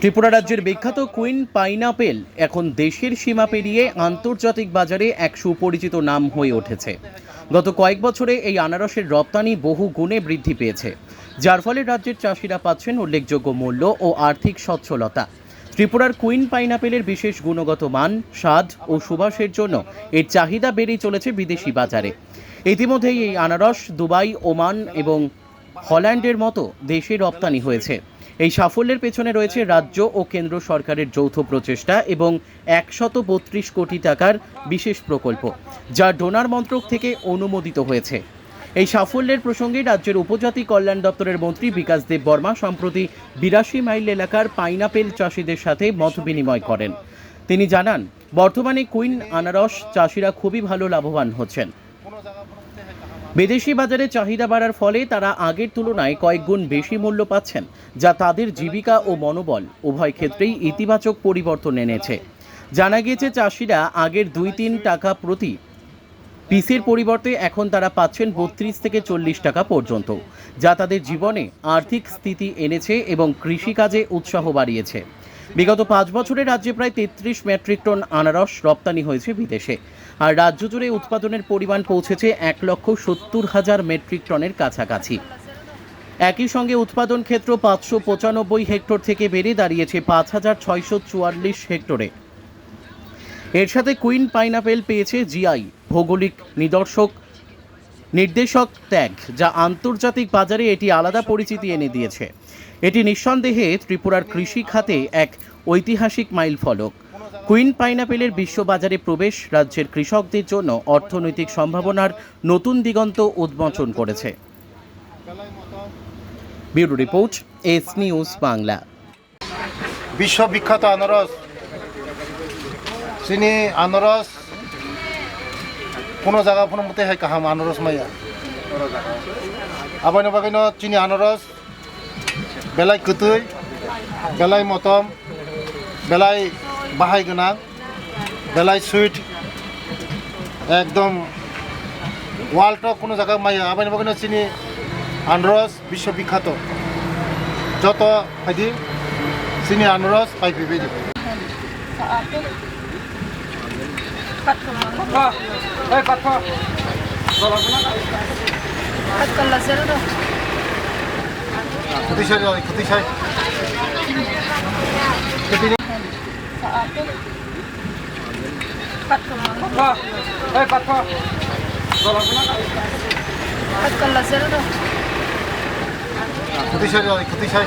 ত্রিপুরা রাজ্যের বিখ্যাত queen pineapple এখন দেশের সীমা পেরিয়ে আন্তর্জাতিক বাজারে এক সুপরিচিত নাম হয়ে উঠেছে। গত কয়েক বছরে এই আনারসের রপ্তানি বহু গুণে বৃদ্ধি পেয়েছে, যার ফলে রাজ্যের চাষিরা পাচ্ছেন উল্লেখযোগ্য মূল্য ও আর্থিক সচ্ছলতা। ত্রিপুরার কুইন পাইনাপেলের বিশেষ গুণগত মান, স্বাদ ও সুবাসের জন্য এর চাহিদা বেড়েই চলেছে বিদেশি বাজারে। ইতিমধ্যেই এই আনারস, দুবাই, ওমান এবং হল্যান্ডের মতো দেশে রপ্তানি হয়েছে। এই সাফল্যের পেছনে রয়েছে রাজ্য ও কেন্দ্র সরকারের যৌথ প্রচেষ্টা এবং একশত বত্রিশ কোটি টাকার বিশেষ প্রকল্প, যা ডোনার মন্ত্রক থেকে অনুমোদিত হয়েছে। এই সাফল্যের প্রসঙ্গে রাজ্যের উপজাতি কল্যাণ দপ্তরের মন্ত্রী বিকাশ দেব বর্মা সম্প্রতি বিরাশি মাইল এলাকার পাইনাপেল চাষিদের সাথে মত বিনিময় করেন। তিনি জানান, বর্তমানে কুইন আনারস চাষিরা খুবই ভালো লাভবান হচ্ছেন। বিদেশি বাজারে চাহিদা বাড়ার ফলে তারা আগের তুলনায় কয়েক গুণ বেশি মূল্য পাচ্ছেন, যা তাদের জীবিকা ও মনোবল উভয় ক্ষেত্রেই ইতিবাচক পরিবর্তন এনেছে। জানা গিয়েছে, চাষিরা আগের দুই তিন টাকা প্রতি পিসের পরিবর্তে এখন তারা পাচ্ছেন বত্রিশ থেকে চল্লিশ টাকা পর্যন্ত, যা তাদের জীবনে আর্থিক স্থিতি এনেছে এবং কৃষিকাজে উৎসাহ বাড়িয়েছে। বিগত পাঁচ বছরে রাজ্যে প্রায় তেত্রিশ মেট্রিক টন আনারস রপ্তানি হয়েছে বিদেশে। আর রাজ্য জুড়ে উৎপাদনের পরিমাণ পৌঁছেছে এক লক্ষ সত্তর হাজার মেট্রিক টনের কাছাকাছি। একই সঙ্গে উৎপাদন ক্ষেত্র পাঁচশো পঁচানব্বই হেক্টর থেকে বেড়ে দাঁড়িয়েছে পাঁচ হাজার ছয়শো চুয়াল্লিশ হেক্টরে। এর সাথে কুইন পাইনাপেল পেয়েছে জিআই, ভৌগোলিক নিদর্শক নির্দেশক ট্যাগ যা আন্তর্জাতিক বাজারে এটি আলাদা পরিচিতি এনে দিয়েছে। এটি নিঃসন্দেহে ত্রিপুরার কৃষি খাতে এক ঐতিহাসিক মাইল ফলক। কুইন পাইনাপেলের বিশ্ববাজারে প্রবেশ রাজ্যের কৃষকদের জন্য অর্থনৈতিক সম্ভাবনার নতুন দিগন্ত উন্মোচন করেছে। Bureau report, S news Bangla. বিশ্ববিখ্যাত আনারস। চিনি, আনারস কোনো জায়গা কোনো মতে হয় কাহাম আনারস মাইয়া। আবাইন বাগাইন চিনি আনারস বেলায় কুতুই বেলায় মতম বেলায় বাহাই গোনাং বেলায় সুইট একদম ওয়ার্ল্ডটাও কোনো জায়গায় মাইয়া। আবাইন বাগাইন চিনি আনারস বিশ্ববিখ্যাত। যত হয়দি চিনি আনারস পাইপি বেদি lazer da. ক্ষতিসাই ক্ষতিসাই